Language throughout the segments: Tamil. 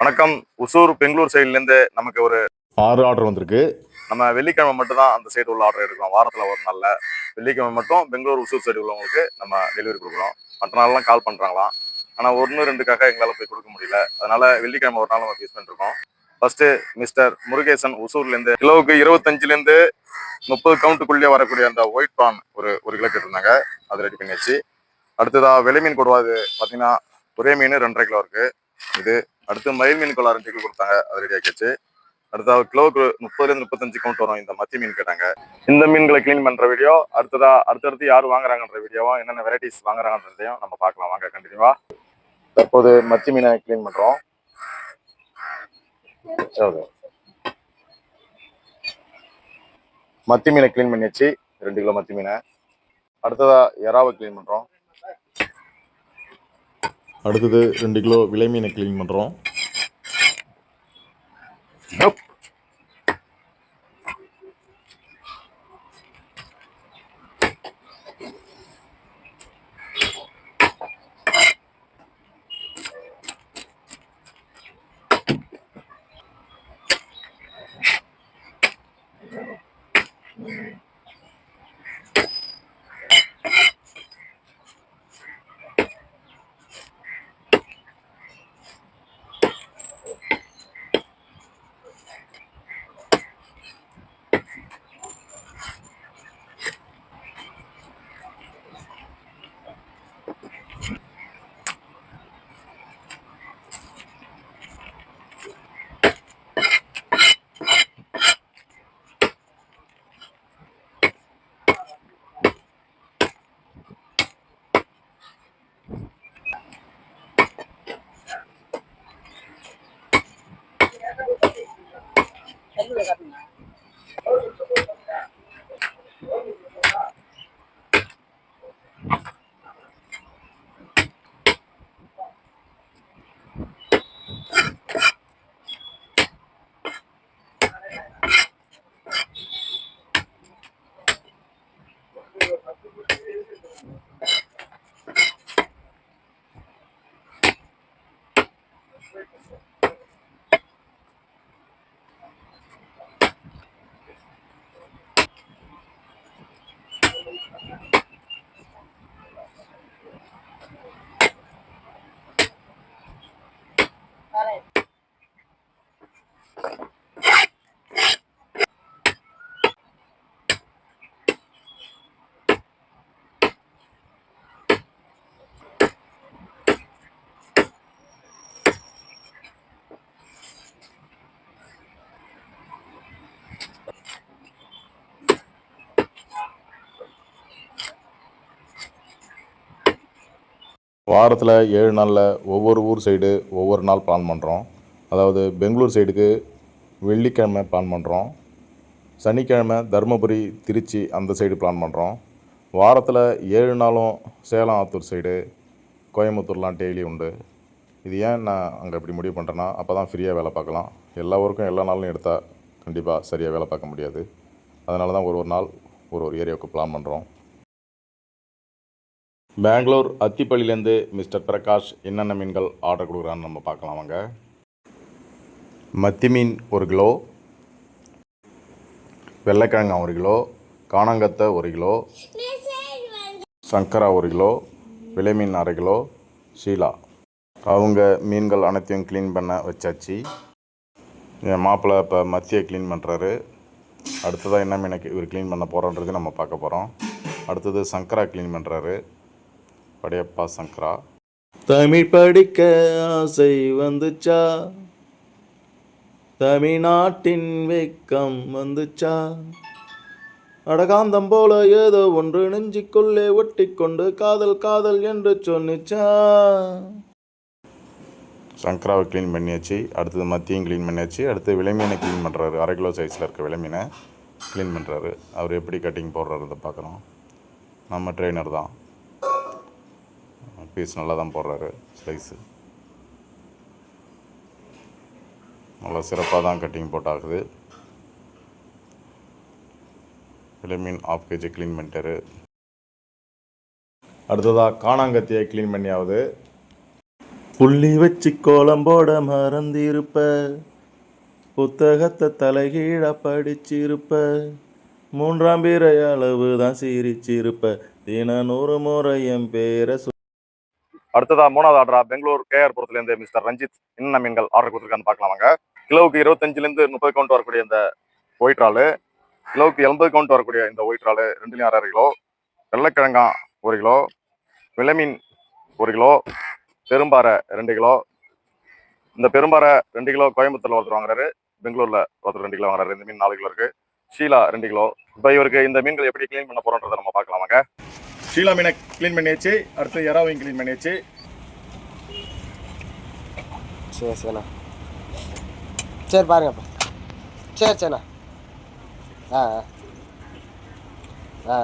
வணக்கம். உசூர் பெங்களூர் சைட்லேருந்து நமக்கு ஒரு ஆறு ஆர்டர் வந்திருக்கு. நம்ம வெள்ளிக்கிழமை மட்டும் தான் அந்த சைடு உள்ள ஆர்டர் எடுக்கிறோம். வாரத்தில் ஒரு நாளில். வெள்ளிக்கிழமை மட்டும் பெங்களூர் உசூர் சைடு உள்ளவங்களுக்கு நம்ம டெலிவரி கொடுக்குறோம். மற்ற நாள்லாம் கால் பண்ணுறாங்களாம் ஆனால் ஒன்று ரெண்டுக்காக எங்களால் போய் கொடுக்க முடியல. அதனால வெள்ளிக்கிழமை ஒரு நாள் நம்ம யூஸ் பண்ணிருக்கோம் ஃபர்ஸ்ட் மிஸ்டர் முருகேசன் உசூர்லேருந்து கிலோவுக்கு இருபத்தஞ்சிலேருந்து முப்பது கவுண்ட்டுக்குள்ளேயே வரக்கூடிய அந்த ஒயிட் ப்ரான் ஒரு ஒரு கிலோ கேட்டிருந்தாங்க. அது ரெடி பண்ணியாச்சு. அடுத்ததா விலை மீன் கொடுவா அது பார்த்தீங்கன்னா ஒரே மீன் ரெண்டரை கிலோ இருக்கு. இது அடுத்து மயில் மீன் கொள்ளா ரெண்டு கொடுத்தாங்க. அது ரெடி ஆக்கியாச்சு அடுத்ததா கிலோவுக்கு முப்பதுலேருந்து முப்பத்தஞ்சு கவுண்ட் வரும். இந்த மத்தி மீன் கேட்டாங்க. இந்த மீன்களை க்ளீன் பண்ணுற வீடியோ அடுத்ததா அடுத்தடுத்து யார் வாங்குறாங்கன்ற வீடியோவும் என்னென்ன வெரைட்டிஸ் வாங்குறாங்கன்றதையும் நம்ம பார்க்கலாம். வாங்க கண்டினியூவா தற்போது மத்தி மீனை க்ளீன் பண்ணுறோம் மத்தி மீனை க்ளீன் பண்ணியாச்சு. ரெண்டு கிலோ மத்தி மீனை. அடுத்ததா எறாவை க்ளீன் பண்ணுறோம் அடுத்தது ரெண்டு கிலோ விலை மீனை க்ளீன் பண்ணுறோம் Nope. Got it. வாரத்தில் ஏழு நாளில் ஒவ்வொரு ஊர் சைடு ஒவ்வொரு நாள் பிளான் பண்ணுறோம் அதாவது பெங்களூர் சைடுக்கு வெள்ளிக்கிழமை பிளான் பண்ணுறோம் சனிக்கிழமை தருமபுரி திருச்சி அந்த சைடு பிளான் பண்ணுறோம் வாரத்தில் ஏழு நாளும் சேலம் ஆத்தூர் சைடு கோயம்புத்தூர்லாம் டெய்லி உண்டு. இது ஏன் நான் அங்கே இப்படி முடிவு பண்ணுறேன்னா அப்போ தான் ஃப்ரீயாக வேலை பார்க்கலாம். எல்லா ஊருக்கும் எல்லா நாளும் எடுத்தால் கண்டிப்பாக சரியாக வேலை பார்க்க முடியாது. அதனால தான் ஒரு ஒரு நாள் ஒரு ஒரு ஏரியாவுக்கு பிளான் பண்ணுறோம் பெங்களூர் அத்திப்பள்ளியிலேருந்து மிஸ்டர் பிரகாஷ் என்னென்ன மீன்கள் ஆர்டர் கொடுக்குறான்னு நம்ம பார்க்கலாம் வாங்க. மத்தி மீன் ஒரு கிலோ வெள்ளைக்கிழங்கா ஒரு கிலோ காணாங்கத்தை ஒரு கிலோ சங்கரா ஒரு கிலோ விலை மீன் அரை கிலோ ஷீலா அவங்க மீன்கள் அனைத்தையும் க்ளீன் பண்ண வச்சாச்சு. என் மாப்பிள்ளை இப்போ மத்தியை க்ளீன் பண்ணுறாரு அடுத்ததாக என்ன மீனை இவர் க்ளீன் பண்ண போகிறோன்றது நம்ம பார்க்க போகிறோம் அடுத்தது சங்கரா க்ளீன் பண்ணுறாரு படையப்பா சங்கரா. தமிழ் படிக்க ஆசை வந்துச்சா? தமிழ்நாட்டின் வெக்கம் வந்துச்சா? அடகாந்தம் போல ஏதோ ஒன்று நெஞ்சிக்குள்ளே ஒட்டிக்கொண்டு காதல் காதல் என்று சொன்னிச்சா? சங்கராவை க்ளீன் பண்ணியாச்சு அடுத்தது மத்தியும் க்ளீன் பண்ணியாச்சு அடுத்து விலைமீனை க்ளீன் பண்ணுறாரு அரை கிலோ சைஸில் இருக்க விலைமீனை க்ளீன் பண்ணுறாரு அவர் எப்படி கட்டிங் போடுறாருதை பார்க்குறோம் நம்ம ட்ரெயினர் தான். பீஸ் நல்லா தான் போடுறாரு ஸ்லைஸு நல்லா சிறப்பாக தான் கட்டிங் போட்டாகுது மீன் ஆஃப் கேஜி க்ளீன் பண்ணிட்டாரு. அடுத்ததாக காணாங்கத்தியை க்ளீன் பண்ணியாவது. புள்ளி வச்சு கோலம் போட மறந்திருப்ப. புத்தகத்தை தலைகீழா படிச்சிருப்ப. மூன்றாம் பிறை அளவு தான் சிரிச்சிருப்ப. தின நூறு முறை என் பேரை அடுத்ததாக அடுத்ததா மூணாவது ஆர்டரா பெங்களூர் கேஆர் புரத்துலேருந்து மிஸ்டர் ரஞ்சித். இன்ன மீன்கள் ஆர்டர் கொடுத்துருக்கான்னு பார்க்கலாம் வாங்க. கிலோவுக்கு இருபத்தஞ்சுலேருந்து முப்பது கவுண்ட் வரக்கூடிய இந்த ஒயிட் ராலு கிலோவுக்கு எண்பது கவுண்ட் வரக்கூடிய இந்த ஒயிட் ராலு ரெண்டுலையும் அரை கிலோ. வெள்ளைக்கிழங்கா ஒரு கிலோ. விளமீன் ஒரு கிலோ. பெரும்பாறை ரெண்டு கிலோ. இந்த பெரும்பாறை ரெண்டு கிலோ கோயம்புத்தூரில் ஒருத்தர் வாங்குறாரு. பெங்களூரில் ஒருத்தர் ரெண்டு கிலோ வாங்குறாரு. இந்த மீன் நாலு கிலோ இருக்குது ஷீலா ரெண்டு கிலோ. இப்போ இவருக்கு இந்த மீன்கள் எப்படி க்ளீன் பண்ண போகிறோன்றதை நம்ம பார்க்கலாமாங்க ஷீலா மீனை க்ளீன் பண்ணியாச்சு. அடுத்து எறாவையும் க்ளீன் பண்ணியாச்சு. சரி சரிண்ணா சரி பாருங்கப்பா சரி சரிண்ணா ஆ ஆ. ஆ.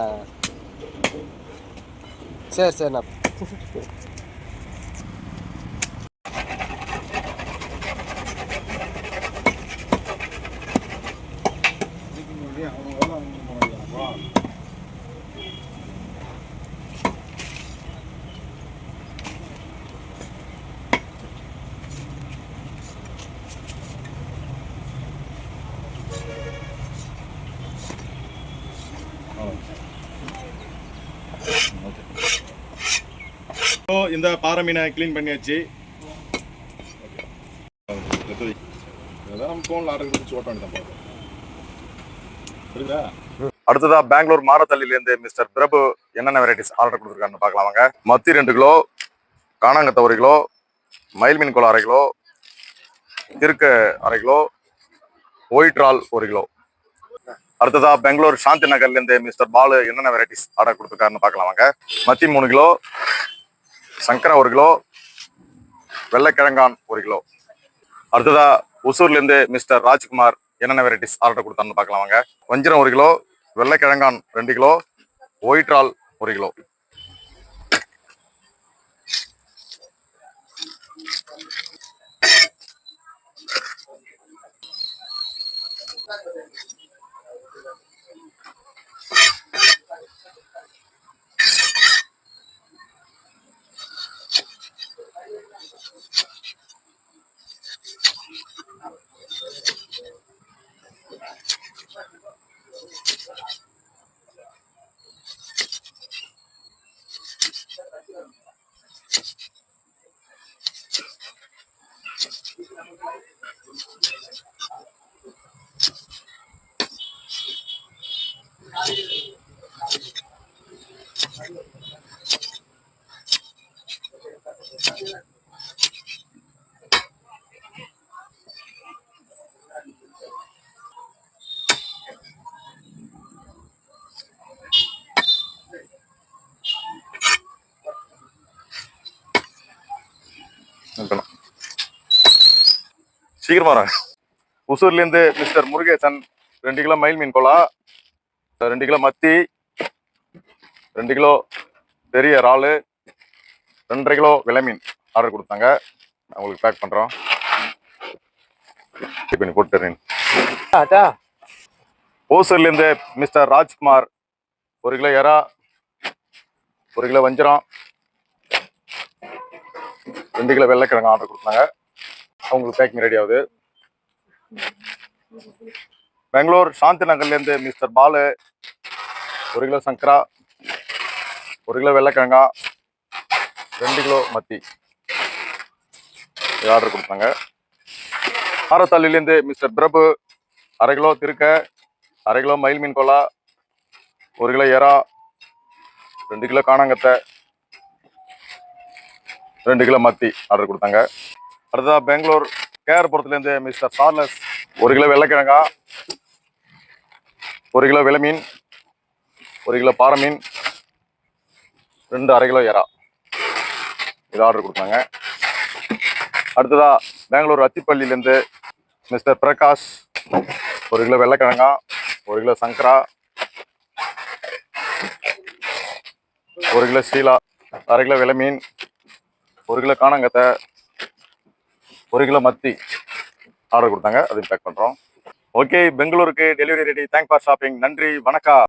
சரி சரிண்ணா இந்த பாறை மீனை க்ளீன் பண்ணியாச்சு. அடுத்ததா பெங்களூர் மாரத்தள்ளிலேருந்து மிஸ்டர் பிரபு என்னென்ன வெரைட்டிஸ் ஆர்டர் கொடுத்துருக்கான்னு பார்க்கலாம் வாங்க. மத்தி ரெண்டு கிலோ காணாங்கத்தை ஒரு கிலோ மயில் மீன் குளம் அரை கிலோ திருக்க அரை கிலோ ஒயிட்ரால் ஒரு கிலோ. அடுத்ததா பெங்களூர் சாந்தி நகர்லேருந்து மிஸ்டர் பாலு என்னென்ன வெரைட்டிஸ் ஆர்டர் கொடுத்துருக்காருன்னு பார்க்கலாம் வாங்க. மத்தி மூணு கிலோ சங்கரா ஒரு கிலோ வெள்ளைக்கிழங்கான் ஒரு கிலோ. அடுத்ததா ஒசூர்ல இருந்து மிஸ்டர் ராஜ்குமார் என்னென்ன வெரைட்டிஸ் ஆர்டர் கொடுத்தான்னு பார்க்கலாம் வாங்க. வஞ்சிரம் ஒரு கிலோ வெள்ளைக்கிழங்கான் ரெண்டு கிலோ ஒயிட்ரால் ஒரு கிலோ. சீக்கிரமா வராங்க. ஒசூர்ல இருந்து மிஸ்டர் முருகேசன் ரெண்டு கிலோ மயில் மீன் கோலா ரெண்டு கிலோ மத்தி ரெண்டு கிலோ பெரிய இறாலு ரெண்டரை கிலோ விலை மீன் ஆர்டர் கொடுத்தாங்க. நான் உங்களுக்கு பேக் இப்போ பண்ணி போட்டுறேன் ஆட்டா ஓசூர்ல இருந்து மிஸ்டர் ராஜ்குமார் ஒரு கிலோ எறா ஒரு கிலோ வஞ்சிரம் ரெண்டு கிலோ வெள்ளைக்கிழங்கு ஆர்டர் கொடுத்தாங்க. அவங்களுக்கு பேக்கிங் ரெடி ஆகுது. பெங்களூர் சாந்தி நகர்லேருந்து மிஸ்டர் பாலு ஒரு கிலோ சங்கரா ஒரு கிலோ வெள்ளைக்கிழங்கா ரெண்டு கிலோ மத்தி. ஆர்டர் கொடுத்தாங்க. ஆரத்தள்ளிலேருந்து மிஸ்டர் பிரபு அரை கிலோ திருக்க அரை கிலோ மயில் மீன் கோலா ஒரு கிலோ எறா ரெண்டு கிலோ காணாங்கத்தை ரெண்டு கிலோ மத்தி ஆர்டர் கொடுத்தாங்க. அடுத்ததா பெங்களூர் கேஆர்புரத்துலேருந்து மிஸ்டர் சார்லஸ். ஒரு கிலோ வெள்ளைக்கிழங்கா ஒரு கிலோ விலை மீன் ஒரு கிலோ பாறை மீன் ரெண்டு அரை கிலோ எறா. இது ஆர்டர் கொடுத்தாங்க. அடுத்ததா பெங்களூர் அத்திப்பள்ளியிலேருந்து மிஸ்டர் பிரகாஷ் ஒரு கிலோ வெள்ளைக்கிழங்கா ஒரு கிலோ சங்கரா ஒரு கிலோ சீலா அரை கிலோ விலை மீன் ஒரு கிலோ காணாங்கத்தை ஒரு கிலோ மத்தி ஆர்டர் கொடுத்தாங்க அதையும் பேக் பண்ணுறோம் ஓகே பெங்களூருக்கு delivery ready thank for shopping நன்றி வணக்கம்.